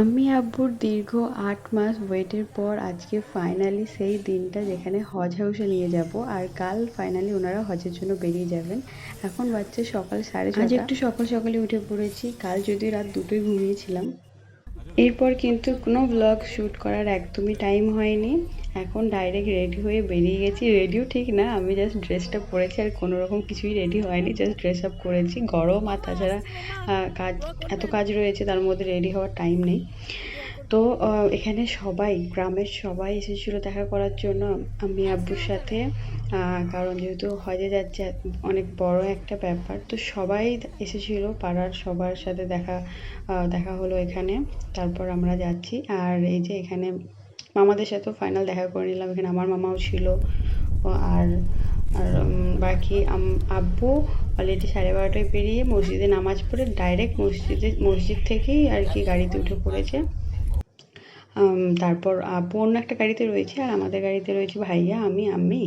আমি আব্বুর দীর্ঘ আট মাস ওয়েটের পর আজকে ফাইনালি সেই দিনটা যেখানে হজ হাউসে নিয়ে যাব আর কাল ফাইনালি ওনারা হজের জন্য বেরিয়ে যাবেন। এখন বাচ্চা সকাল সাড়ে আজ একটু সকাল সকালে উঠে পড়েছি কাল যদি রাত দুটোই ঘুমিয়েছিলাম। এরপর কিন্তু কোনো ব্লগ শ্যুট করার একদমই টাইম হয়নি। এখন ডাইরেক্ট রেডি হয়ে বেরিয়ে গেছি। রেডিও ঠিক না, আমি জাস্ট ড্রেসটা পরেছি আর কোনো রকম কিছুই রেডি হয়নি জাস্ট ড্রেস আপ করেছি। গরম আর তাছাড়া কাজ, এত কাজ রয়েছে, তার মধ্যে রেডি হওয়ার টাইম নেই। তো এখানে সবাই, গ্রামের সবাই এসেছিল দেখা করার জন্য, আমি আব্বুর সাথে। কারণ যেহেতু হজে যাচ্ছে, অনেক বড় একটা ব্যাপার। তো সবাই এসেছিল, পাড়ার সবার সাথে দেখা দেখা হলো এখানে। তারপর আমরা যাচ্ছি। আর এই যে এখানে মামাদের সাথেও ফাইনাল দেখা করে নিলাম। এখানে আমার মামাও ছিল। আর আর বাকি আব্বু অলরেডি সাড়ে বারোটায় বেরিয়ে মসজিদে নামাজ পড়ে ডাইরেক্ট মসজিদে, মসজিদ থেকেই আর কি গাড়িতে উঠে পড়েছে। তারপর আব্বু অন্য একটা গাড়িতে রয়েছে আর আমাদের গাড়িতে রয়েছে ভাইয়া, আমি আমি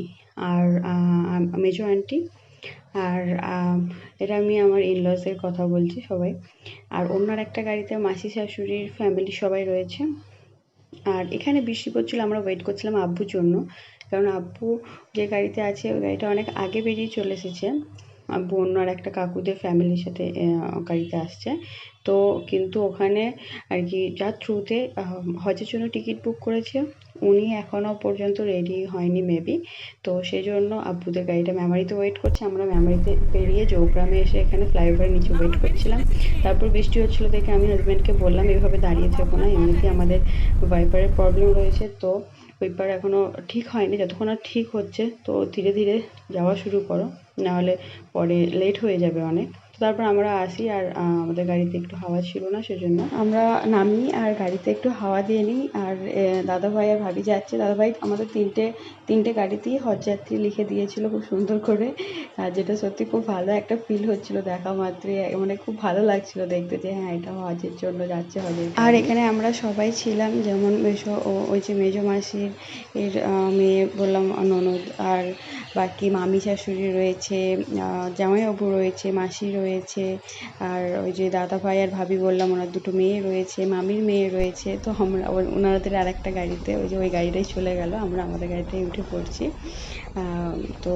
আর মেজো আন্টি আর এটা আমি আমার ইনলসের কথা বলছি সবাই। আর অন্য একটা গাড়িতে মাসি শাশুড়ির ফ্যামিলি সবাই রয়েছে। আর এখানে বৃষ্টি পড়ছিলো, আমরা ওয়েট করছিলাম আব্বুর জন্য। কারণ আব্বু যে গাড়িতে আছে, ওই গাড়িটা অনেক আগে বেরিয়ে চলে এসেছে। আব্বু অন্য আর একটা কাকুদের ফ্যামিলির সাথে গাড়িতে আসছে। তো কিন্তু ওখানে আর কি, যার থ্রুতে হজের জন্য টিকিট বুক করেছে। উনি এখনও পর্যন্ত রেডি হয়নি মেবি তো সেই জন্য আব্বুদের গাড়িটা মেমারিতে ওয়েট করছে। আমরা মেমারিতে পেরিয়ে চৌগ্রামে এসে এখানে ফ্লাইওভারের নিচে ওয়েট করছিলাম। তারপর বৃষ্টি হচ্ছিল দেখে আমি হাজব্যান্ডকে বললাম, এভাবে দাঁড়িয়ে থেকো না এমনিতেই আমাদের ওয়াইপারের প্রবলেম রয়েছে। তো ওয়াইপার এখনও ঠিক হয়নি, যতক্ষণ আর ঠিক হচ্ছে, তো ধীরে ধীরে যাওয়া শুরু করো। নাহলে পরে লেট হয়ে যাবে অনেক। তারপর আমরা আসি আর আমাদের গাড়িতে একটু হাওয়া ছিল না, সেজন্য আমরা নামি আর গাড়িতে একটু হাওয়া দিয়ে নিই। আর দাদা ভাই আর ভাবি যাচ্ছে। দাদা ভাই আমাদের তিনটে তিনটে গাড়িতেই হজযাত্রী লিখে দিয়েছিল খুব সুন্দর করে। আর যেটা সত্যি খুব ভালো একটা ফিল হচ্ছিল দেখা মাত্রই। মানে খুব ভালো লাগছিল দেখতে যে হ্যাঁ এটা হজের জন্য যাচ্ছে হজের আর এখানে আমরা সবাই ছিলাম, যেমন ও- ওই যে মেজো মাসির, এর মেয়ে বললাম, ননদ। আর বাকি মামি শাশুড়ি রয়েছে জামাইবাবু রয়েছে, মাসি রয়েছে। আর ওই যে দাদা ভাই আর ভাবি বললাম, ওনার দুটো মেয়ে রয়েছে, মামির মেয়ে রয়েছে। তো আমরা ওনাদের আর একটা গাড়িতে, ওই যে ওই গাড়িটাই চলে গেল, আমরা আমাদের গাড়িটাই উঠে পড়ছি। তো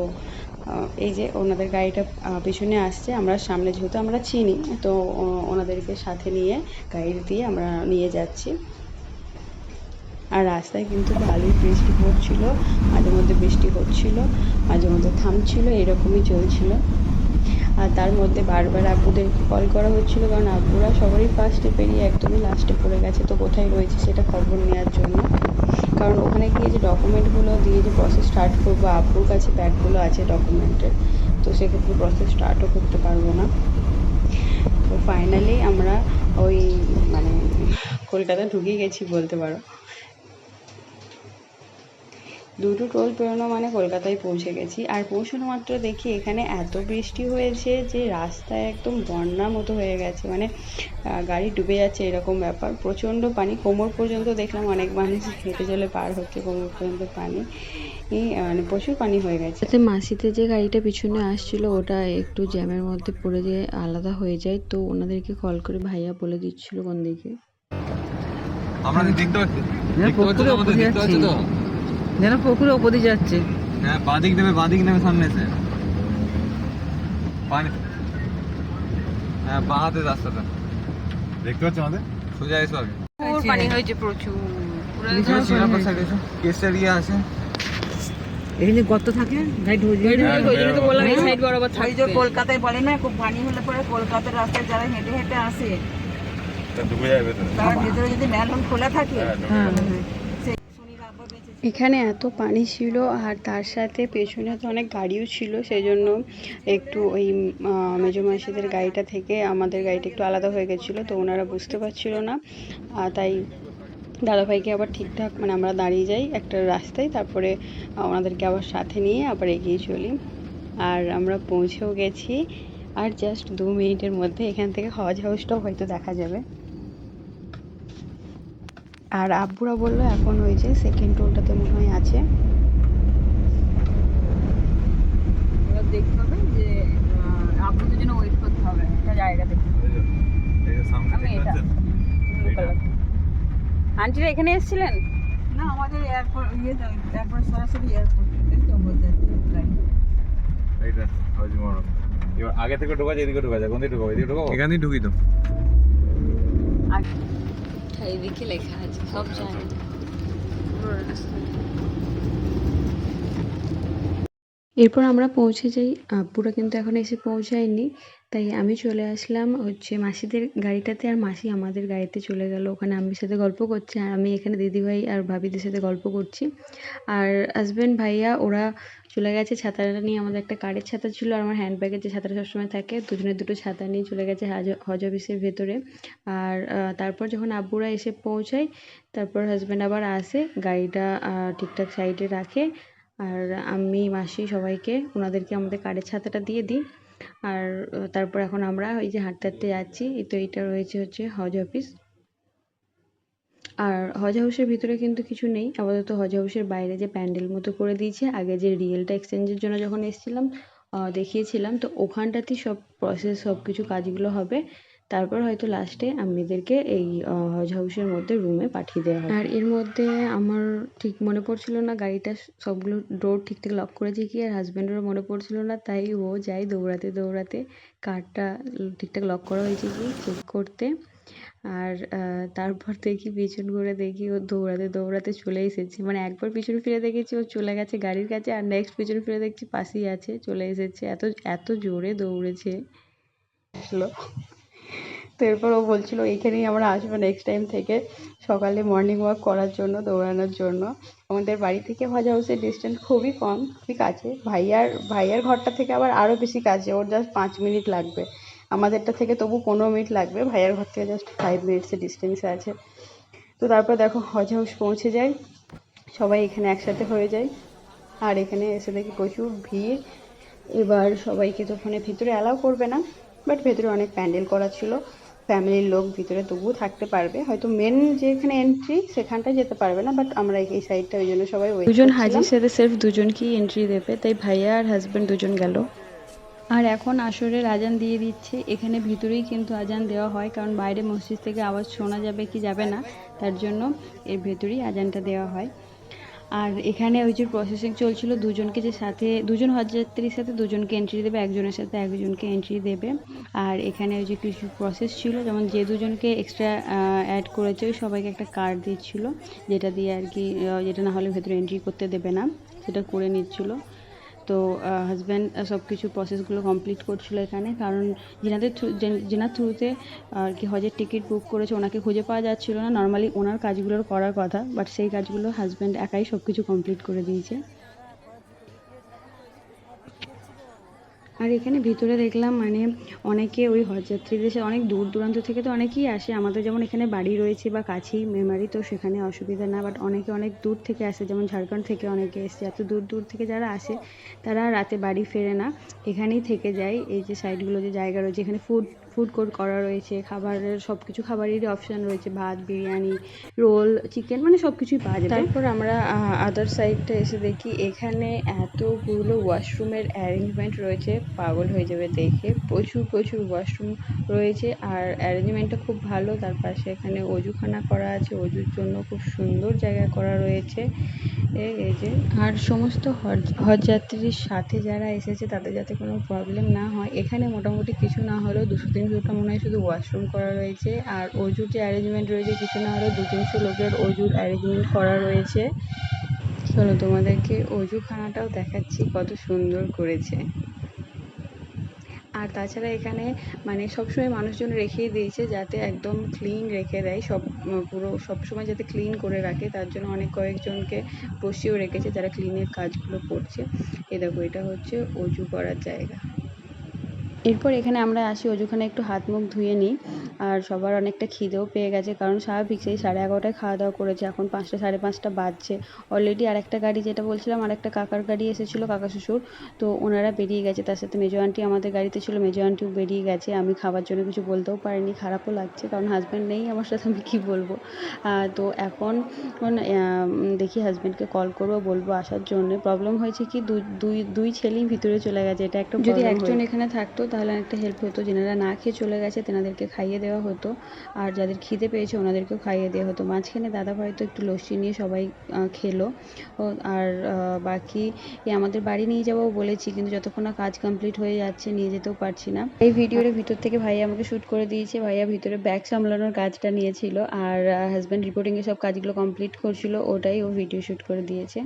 এই যে ওনাদের গাড়িটা পিছনে আসছে, আমরা সামনে যেহেতু আমরা চিনি, তো ওনাদেরকে সাথে নিয়ে গাড়ি দিয়ে আমরা নিয়ে যাচ্ছি। আর রাস্তায় কিন্তু ভালোই বৃষ্টি পড়ছিল মাঝে মধ্যে বৃষ্টি হচ্ছিল মাঝে মধ্যে থামছিল, এরকমই চলছিল। আর তার মধ্যে বারবার আব্বুদেরকে কল করা হচ্ছিল কারণ আব্বুরা সবারই ফার্স্টে পেরিয়ে একদমই লাস্টে পড়ে গেছে। তো কোথায় রয়েছে সেটা খবর নেওয়ার জন্য। কারণ ওখানে গিয়ে যে ডকুমেন্টগুলো দিয়ে যে প্রসেস স্টার্ট করব, আব্বুর কাছে ব্যাগগুলো আছে ডকুমেন্টের তো সেক্ষেত্রে প্রসেস স্টার্টও করতে পারব না। তো ফাইনালি আমরা ওই মানে কলকাতা ঢুকে গেছি বলতে পারো। দুটো টোল পেরোনো মানে কলকাতায় পৌঁছে গেছি। আর পৌঁছানো মাত্র দেখি এখানে এত বৃষ্টি হয়েছে যে রাস্তায় একদম বন্যার মতো হয়ে গেছে। মানে গাড়ি ডুবে যাচ্ছে এরকম ব্যাপার। প্রচণ্ড পানি। কোমর পর্যন্ত দেখলাম অনেক মানুষ হেঁটে চলে পার হচ্ছে কোমর পর্যন্ত পানি। এই, মানে প্রচুর পানি হয়ে গেছে। সাথে মাসিতে যে গাড়িটা পিছনে আসছিল ওটা একটু জ্যামের মধ্যে পড়ে যেয়ে আলাদা হয়ে যায়। তো ওনাদেরকে কল করে ভাইয়া বলে দিচ্ছিল কোন দিকে। আমরা কি দেখতে পাচ্ছি? হ্যাঁ, দেখতে পাচ্ছি তো? যেন পুকুরে ওপর দিয়ে যাচ্ছে। হ্যাঁ বাদিক নেবে বাদিক নেবে সামনে এসে। পানি হ্যাঁ বাঁ হাতের রাস্তাটা। দেখতে পাচ্ছ আমাদের? সোজা এসো আগে। পানি হয়েছে প্রচুর। কেসরিয়া আছে এখানে গর্ত থাকে? গাড়ি ঢুকে ওই জন্য তো বললাম এই সাইড বরাবর ওই যে কলকাতায় বলে না খুব পানি হলে পরে কলকাতার রাস্তায় যারা হেঁটে হেঁটে আসে। তা ডুবে যাবে ভেতরে। তার ভিতরে যদি ম্যালন খোলা থাকে হ্যাঁ সেই শনির আব্বা বেঁচে এখানে এত পানি ছিল আর তার সাথে পেছনে তো অনেক গাড়িও ছিল সেই জন্য একটু ওই আহ, মেজো মাসিদের গাড়িটা থেকে আমাদের গাড়িটা একটু আলাদা হয়ে গেছিল তো ওনারা বুঝতে পারছিল না। আর তাই দাদাভাইকে আবার ঠিকঠাক মানে আমরা দাঁড়িয়ে যাই একটা রাস্তায় তারপরে ওনাদেরকে আবার সাথে নিয়ে আবার এগিয়ে চলি। আর আমরা পৌঁছেও গেছি আর জাস্ট দু মিনিটের মধ্যে এখান থেকে হজ হাউসটাও হয়তো দেখা যাবে। আর আব্বুরা বলল এখন ওই যে সেকেন্ড টোলটাতে মনে হয় আছে। এবার দেখতে হবে যে আপনাদের জন্য ওয়েট করতে হবে। একটা জায়গা দেখতে আন্টিরা এখানে এসেছিলেন? না আমাদের এয়ারপোর্ট ইয়ে একবার সরাসরি এয়ারপোর্ট গাড়ি এইটা হাউজিং মডেল এবার আগে থেকে ঢোকা যায় এদিকে ঢোকা যায় কোন দিকে ঢোকাবো এদিকে ঢোকাবো। এখানেই ঢুকি তো। এইদিকে লেখা আছে সব জানি। এরপর আমরা পৌঁছে যাই আব্বুরা কিন্তু এখন এসে পৌঁছায়নি। তাই আমি চলে আসলাম হচ্ছে মাসিদের গাড়িটাতে আর মাসি আমাদের গাড়িতে চলে গেল। ওখানে আম্মির সাথে গল্প করছে আর আমি এখানে দিদিভাই আর ভাবিদের সাথে গল্প করছি। আর হাজব্যান্ড ভাইয়া, ওরা চলে গেছে ছাতাটা নিয়ে। আমাদের একটা কারের ছাতা ছিল আর আমার হ্যান্ডব্যাগে যে ছাতাটা সবসময় থাকে, দুজনের দুটো ছাতা নিয়ে চলে গেছে হাজ হজ অফিসের ভেতরে। আর তারপর যখন আব্বুরা এসে পৌঁছায়, তারপর হাজব্যান্ড আবার আসে, গাড়িটা ঠিকঠাক সাইডে রাখে। আর আমি মাসি সবাইকে ওনাদেরকে আমাদের কারের ছাতাটা দিয়ে দিই। আর তারপর এখন আমরা ওই যে হাঁটতে হাঁটতে যাচ্ছি। তো এটা রয়েছে হচ্ছে হজ অফিস। আর হজ হাউসের ভিতরে কিন্তু কিছু নেই। আপাতত হজ হাউসের বাইরে যে প্যান্ডেল মতো করে দিয়েছে, আগে যে রিয়েলটা এক্সচেঞ্জের জন্য যখন এসছিলাম দেখিয়েছিলাম, তো ওখানটাতেই সব প্রসেস সব কিছু কাজগুলো হবে। তারপর হয়তো লাস্টে আম্মিদেরকে এই হজ হাউসের মধ্যে রুমে পাঠিয়ে দেওয়া হবে। আর এর মধ্যে আমার ঠিক মনে পড়ছিল না গাড়িটা সবগুলো ডোর ঠিকঠাক লক করেছে কি আর হাজব্যান্ডেরও মনে পড়ছিল না তাই ও যায় দৌড়াতে দৌড়াতে কারটা ঠিকঠাক লক করা হয়েছে কি চেক করতে। আর আহ, তারপর দেখি পিছন ঘুরে দেখি ও দৌড়াতে দৌড়াতে চলে এসেছে। মানে একবার পিছন ফিরে দেখেছি ও চলে গেছে গাড়ির কাছে আর নেক্সট পিছন ফিরে দেখছি পাশেই আছে চলে এসেছে। এত এত জোরে দৌড়েছে। আসলো তো এরপর ও বলছিল, এইখানেই আমরা আসব নেক্সট টাইম থেকে সকালে মর্নিং ওয়াক করার জন্য, দৌড়ানোর জন্য। আমাদের বাড়ি থেকে হজ হাউসের ডিস্টেন্স খুবই কম খুবই কাছে ভাইয়ার ভাইয়ার ঘরটা থেকে আবার আরও বেশি কাছে, ওর জাস্ট পাঁচ মিনিট লাগবে। আমাদেরটা থেকে তবু পনেরো মিনিট লাগবে, ভাইয়ার ঘর থেকে জাস্ট ফাইভ মিনিটসের ডিস্টেন্সে আছে। তো তারপর দেখো হজ হাউস পৌঁছে যাই সবাই এখানে একসাথে হয়ে যায়। আর এখানে এসে দেখি প্রচুর ভিড়। এবার সবাইকে তো ওখানে ভিতরে অ্যালাউ করবে না বাট ভেতরে অনেক প্যান্ডেল করা ছিল। ফ্যামিলির লোক ভিতরে তবুও থাকতে পারবে। হয়তো মেন যেখানে এন্ট্রি সেখানটায় যেতে পারবে না বাট আমরা এই সাইডটা ওই জন্য সবাই wait দুজন হাজির সাথে সির্ফ দুজনকেই এন্ট্রি দেবে তাই ভাইয়া আর হাজব্যান্ড দুজন গেল। আর এখন আসরের আজান দিয়ে দিচ্ছে। এখানে ভিতরেই কিন্তু আজান দেওয়া হয় কারণ বাইরে মসজিদ থেকে আওয়াজ শোনা যাবে কি যাবে না তার জন্য এর ভেতরেই আজানটা দেওয়া হয়। আর এখানে ওই যে প্রসেসিং চলছিল, দুজনকে যে সাথে, দুজন হজযাত্রীর সাথে, দুজনকে এন্ট্রি দেবে, একজনের সাথে একজনকে এন্ট্রি দেবে। আর এখানে ওই যে কিছু প্রসেস ছিল, যেমন যে দুজনকে এক্সট্রা অ্যাড করেছে, ওই সবাইকে একটা কার্ড দিচ্ছিল যেটা দিয়ে আর কি যেটা না হলে ভেতরে এন্ট্রি করতে দেবে না, সেটা করে নিচ্ছিল। তো হাজব্যান্ড সব কিছু প্রসেসগুলো কমপ্লিট করছিল এখানে। কারণ যেনাদের থ্রু যেনার থ্রুতে আর কি হজের টিকিট বুক করেছে, ওনাকে খুঁজে পাওয়া যাচ্ছিল না। নর্মালি ওনার কাজগুলোর করার কথা বাট সেই কাজগুলো হাজব্যান্ড একাই সব কিছু কমপ্লিট করে দিয়েছে। আর এখানে ভিতরে দেখলাম মানে অনেকে ওই হজযাত্রীদের অনেক দূর দূরান্ত থেকে তো অনেকেই আসে। আমাদের যেমন এখানে বাড়ি রয়েছে বা কাছেই মেমারি, তো সেখানে অসুবিধা না বাট অনেকে অনেক দূর থেকে আসে। যেমন ঝাড়খণ্ড থেকে অনেকে এসছে। এত দূর দূর থেকে যারা আসে, তারা রাতে বাড়ি ফেরে না। এখানেই থেকে যায়। এই যে সাইডগুলো যে জায়গা রয়েছে, এখানে ফুড ফুড কোর্ট করা রয়েছে খাবারের সব কিছু খাবারেরই অপশান রয়েছে ভাত বিরিয়ানি রোল চিকেন মানে সব কিছুই পাওয়া যায় তারপর আমরা আদার সাইডটা এসে দেখি এখানে এতগুলো ওয়াশরুমের অ্যারেঞ্জমেন্ট রয়েছে পাগল হয়ে যাবে দেখে। প্রচুর প্রচুর ওয়াশরুম রয়েছে আর অ্যারেঞ্জমেন্টটা খুব ভালো তার পাশে এখানে অজুখানা করা আছে অজুর জন্য খুব সুন্দর জায়গা করা রয়েছে। এই এই যে। আর সমস্ত হজ হজযাত্রীর সাথে যারা এসেছে তাদের যাতে কোনো প্রবলেম না হয়। এখানে মোটামুটি কিছু না হলেও দুশো মনে হয় শুধু ওয়াশরুম করা রয়েছে, আর অজুর যে অ্যারেঞ্জমেন্ট রয়েছে কিছু না হলেও দু তিনশো লোকের অজুর অ্যারেঞ্জমেন্ট করা রয়েছে। চলো তোমাদেরকে অজুখানাটাও দেখাচ্ছি কত সুন্দর করেছে। আর তাছাড়া এখানে মানে সবসময় মানুষজন রেখেই দিয়েছে যাতে একদম ক্লিন রেখে দেয়, সব, পুরো সবসময় যাতে ক্লিন করে রাখে, তার জন্য অনেক কয়েকজনকে বসিয়েও রেখেছে যারা ক্লিনের কাজগুলো করছে। এ দেখো, এটা হচ্ছে অজু করার জায়গা। এরপর এখানে আমরা আসি অজুখানে একটু হাত মুখ ধুয়ে নিই। আর সবার অনেকটা খিদেও পেয়ে গেছে কারণ স্বাভাবিক সেই সাড়ে এগারোটায় খাওয়া দাওয়া করেছে এখন পাঁচটা সাড়ে পাঁচটা বাজছে। অলরেডি আরেকটা গাড়ি যেটা বলছিলাম আরেকটা কাকার গাড়ি এসেছিল কাকা শ্বশুর। তো ওনারা বেরিয়ে গেছে তার সাথে মেজো আন্টি আমাদের গাড়িতে ছিল মেজো আন্টিও বেরিয়ে গেছে। আমি খাবার জন্য কিছু বলতেও পারিনি খারাপও লাগছে কারণ হাজব্যান্ড নেই আমার সাথে আমি কী বলব? তো এখন দেখি হাজব্যান্ডকে কল করব বলব আসার জন্য। প্রবলেম হয়েছে কি দুই দুই ছেলেই ভিতরে চলে গেছে এটা একটা যদি একজন এখানে থাকতো তাহলে একটা হেল্প হতো। যেনারা না খেয়ে চলে গেছে, তেনাদেরকে খাইয়ে দেওয়া হতো। আর যাদের খিদে পেয়েছে, ওনাদেরকেও খাইয়ে দেওয়া হতো। মাঝখানে দাদাভাই তো একটু লস্যি নিয়ে সবাই খেলো। আর বাকি আমাদের বাড়ি নিয়ে যাব বলেছি, কিন্তু যতক্ষণ না কাজ কমপ্লিট হয়ে যাচ্ছে, নিয়ে যেতেও পারছি না। এই ভিডিওর ভিতর থেকে ভাইয়া আমাকে শ্যুট করে দিয়েছে। ভাইয়া ভিতরে ব্যাগ সামলানোর কাজটা নিয়েছিল। আর হাজব্যান্ড রিপোর্টিংয়ের সব কাজগুলো কমপ্লিট করছিল, ওটাই ও ভিডিও শ্যুট করে দিয়েছে।